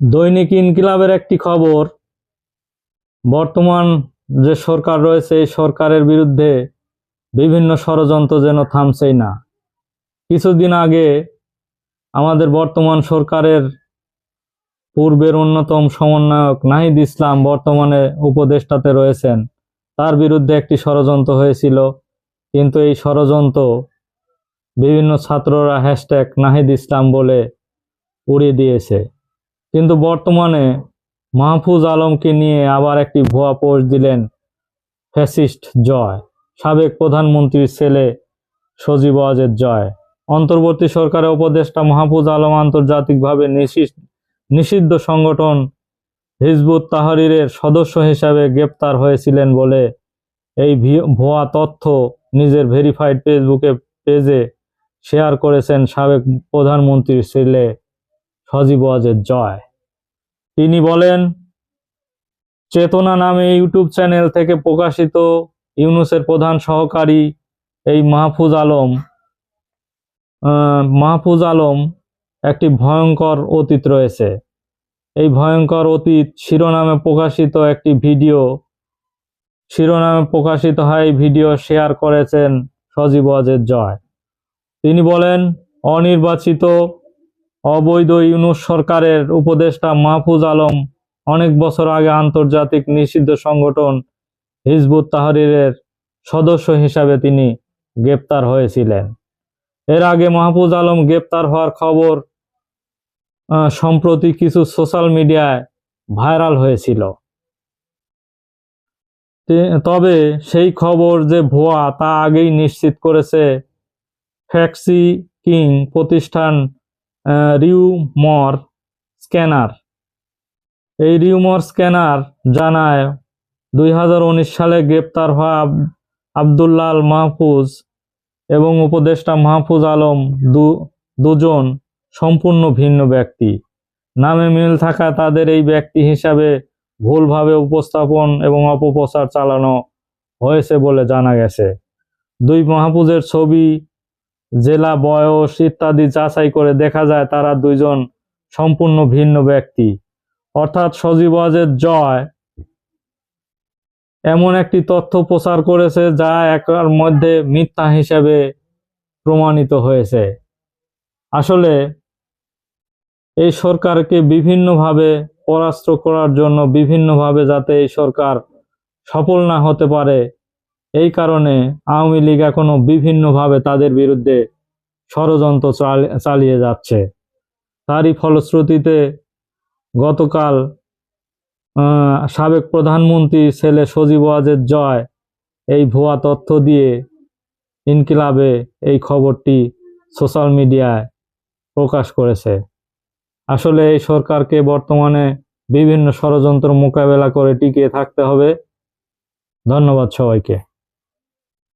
দৈনিক ইনকিলাবের একটি খবর। বর্তমান যে সরকার রয়েছে, এই সরকারের বিরুদ্ধে বিভিন্ন ষড়যন্ত্র যেন থামছেই না। কিছুদিন আগে আমাদের বর্তমান সরকারের পূর্বের অন্যতম সমন্বয়ক নাহিদ ইসলাম বর্তমানে উপদেষ্টাতে রয়েছেন। তার বিরুদ্ধে একটি ষড়যন্ত্র হয়েছিল, কিন্তু এই ষড়যন্ত্র বিভিন্ন ছাত্ররা হ্যাশট্যাগ নাহিদ ইসলাম বলে উড়িয়ে দিয়েছে। কিন্তু বর্তমানে মাহফুজ আলমকে নিয়ে আবার একটি ভুয়া পোস্ট দিলেন ফ্যাসিস্ট জয়, সাবেক প্রধানমন্ত্রীর ছেলে সজীব ওয়াজেদ জয়। অন্তর্বর্তী সরকারের উপদেষ্টা মাহফুজ আলম আন্তর্জাতিকভাবে নিষিদ্ধ সংগঠন হিজবুত তাহরিরের সদস্য হিসাবে গ্রেপ্তার হয়েছিলেন বলে এই ভুয়া তথ্য নিজের ভেরিফাইড ফেসবুকে পেজে শেয়ার করেছেন সাবেক প্রধানমন্ত্রীর ছেলে সজীব ওয়াজেদ জয়। তিনি বলেন, চেতনা নামে ইউটিউব চ্যানেল থেকে প্রকাশিত ইউনুসের প্রধান সহকারী এই মাহফুজ আলম মাহফুজ আলম একটি ভয়ঙ্কর অতীত রয়েছে। এই ভয়ঙ্কর অতীত শিরোনামে প্রকাশিত একটি ভিডিও, শিরোনামে প্রকাশিত হয় ভিডিও শেয়ার করেছেন সজীব ওয়াজেদ জয়। তিনি বলেন, অনির্বাচিত অবৈধ ইউনুস সরকারের উপদেষ্টা মাহফুজ আলম অনেক বছর আগে আন্তর্জাতিক নিষিদ্ধ সংগঠন হিজবুত তাহরিরের সদস্য হিসাবে তিনি গ্রেপ্তার হয়েছিলেন। এর আগে মাহফুজ আলম গ্রেপ্তার হওয়ার খবর সম্প্রতি কিছু সোশ্যাল মিডিয়ায় ভাইরাল হয়েছিল। তবে সেই খবর যে ভুয়া তা আগেই নিশ্চিত করেছে ফ্যাক্সি কিং প্রতিষ্ঠান রিউমর স্ক্যানার। এই রিউমর স্ক্যানার জানায় দুই হাজার উনিশ সালে গ্রেপ্তার হওয়া আব- আব্দুল্লাল মাহফুজ এবং উপদেষ্টা মাহফুজ আলম দুজন সম্পূর্ণ ভিন্ন ব্যক্তি। নামে মিল থাকা তাদের এই ব্যক্তি হিসাবে ভুলভাবে উপস্থাপন এবং অপপ্রচার চালানো হয়েছে বলে জানা গেছে। দুই মাহফুজের ছবি জেলা, বয়স ইত্যাদি যাচাই করে দেখা যায় তারা দুইজন সম্পূর্ণ ভিন্ন ব্যক্তি। অর্থাৎ সজীব ওয়াজেদ জয় এমন একটি তথ্য প্রচার করেছে যা একার মধ্যে মিথ্যা হিসেবে প্রমাণিত হয়েছে। আসলে এই সরকারকে বিভিন্নভাবে পরাস্ত করার জন্য, বিভিন্নভাবে যাতে এই সরকার সফল না হতে পারে এই কারণে আওয়ামী লীগ এখনও বিভিন্নভাবে তাদের বিরুদ্ধে ষড়যন্ত্র চাল- চালিয়ে যাচ্ছে। তারই ফলশ্রুতিতে গতকাল সাবেক প্রধানমন্ত্রী ছেলে সজীব ওয়াজেদ জয় এই ভুয়া তথ্য দিয়ে ইনকিলাবে এই খবরটি সোশ্যাল মিডিয়ায় প্রকাশ করেছে। আসলে এই সরকারকে বর্তমানে বিভিন্ন ষড়যন্ত্র মোকাবেলা করে টিকিয়ে থাকতে হবে। ধন্যবাদ সবাইকে।